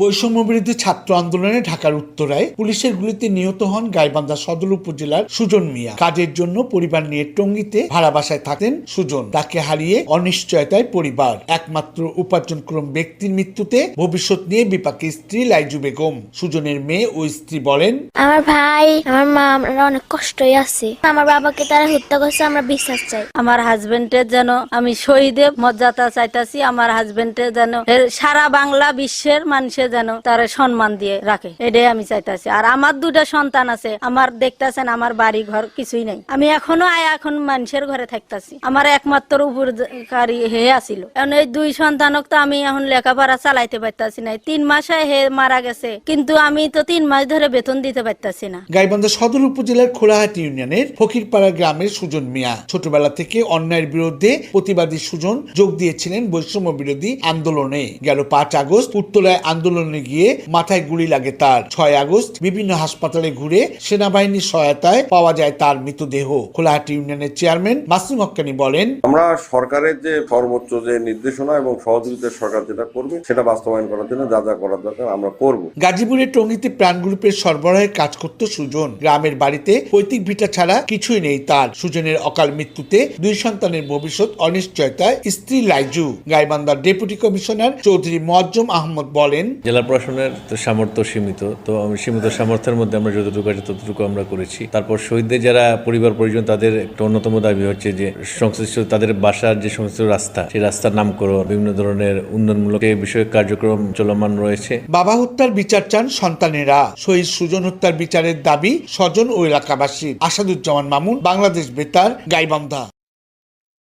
বৈষম্যবিরোধী ছাত্র আন্দোলনে ঢাকার উত্তরায় পুলিশের গুলিতে নিহত হন গাইবান্ধা সদর উপজেলার সুজন মিয়া। কাজের জন্য পরিবার নিয়ে টঙ্গিতে ভাড়া বাসায় থাকেন সুজন। তাকে হারিয়ে অনিশ্চয়তায় পরিবার। একমাত্র উপার্জনক্রম ব্যক্তির মৃত্যুতে ভবিষ্যৎ নিয়ে বিপাকে স্ত্রী লাইজু বেগম। সুজনের মেয়ে ও স্ত্রী বলেন আমার ভাই আমার মা আমরা অনেক কষ্টই আছে। আমার বাবাকে তারা হত্যা করছে আমরা বিশ্বাস চাই। আমার হাজবেন্ডের যেন আমি শহীদে মর্যাদা চাইতাছি আমার হাজবেন্ডের যেন সারা বাংলা বিশ্বের মানুষে যেন তার সম্মান দিয়ে রাখে। এটাই আমি চাইতাছি। আর আমার দুটা সন্তান আছে, আমার দেখতাছেন আমার বাড়ি ঘর কিছুই নাই। আমি এখনও আয় এখন মানুষের ঘরে থাকতাছি। আমার একমাত্র উপকারী হে আসিল এখন এই দুই সন্তানক তো আমি এখন লেখাপড়া চালাইতে পারতাছি না তিন মাসে হে মারা গেছে, কিন্তু আমি তো তিন মাস ধরে বেতন দিতে পারতাছি না। গাইবান্ধা সদর উপজেলার খোলাহাটি ইউনিয়নের ফকিরপাড়া গ্রামের সুজন মিয়া ছোটবেলা থেকে অন্যায়ের বিরুদ্ধে প্রতিবাদী সুজন যোগ দিয়েছিলেন বৈষম্য বিরোধী আন্দোলনে। গেল পাঁচ আগস্ট উত্তরায় আন্দোলনে গিয়ে মাথায় গুলি লাগে তার। ছয় আগস্ট বিভিন্ন হাসপাতালে ঘুরে সেনাবাহিনীর সহায়তায় পাওয়া যায় তার মৃতদেহ। খোলাহাটি ইউনিয়নের চেয়ারম্যান মাসুম হক্কানি বলেন আমরা সরকারের যে সর্বোচ্চ যে নির্দেশনা এবং সহযোগিতা সরকার যেটা করবে সেটা বাস্তবায়ন করার জন্য যা যা করার দরকার আমরা করব। গাজীপুরের টঙ্গিতে প্রাণ গ্রুপের সরবরাহে কাজ করত সুজন। গ্রামের বাড়িতে পৈতৃক ভিটা ছাড়া কিছুই নেই তার। সুজনের অকাল মৃত্যুতে দুই সন্তানের ভবিষ্যৎ অনিশ্চয়তায়। স্ত্রী লাইজু। গাইবান্ধার ডেপুটি কমিশনার চৌধুরী মোয়াজ্জম আহমদ বলেন জেলা প্রশাসনের সামর্থ্য সীমিত, তো আমি সীমিত সামর্থ্যের মধ্যে আমরা যতটুকু আছে ততটুকু আমরা করেছি। তারপর শহীদদের যারা পরিবার পরিজন তাদের একটা অন্যতম দাবি হচ্ছে যে সংশ্লিষ্ট তাদের বাসার যে সমস্ত রাস্তা, সেই রাস্তার নামকরণ, বিভিন্ন ধরনের উন্নয়নমূলক এই বিষয়ে কার্যক্রম চলমান রয়েছে। বাবা হত্যার বিচার চান সন্তানেরা। শহীদ সুজন হত্যার বিচারের দাবি স্বজন ও এলাকাবাসী আসাদুজ্জামান মামুন, বাংলাদেশ বেতার, গাইবান্ধা।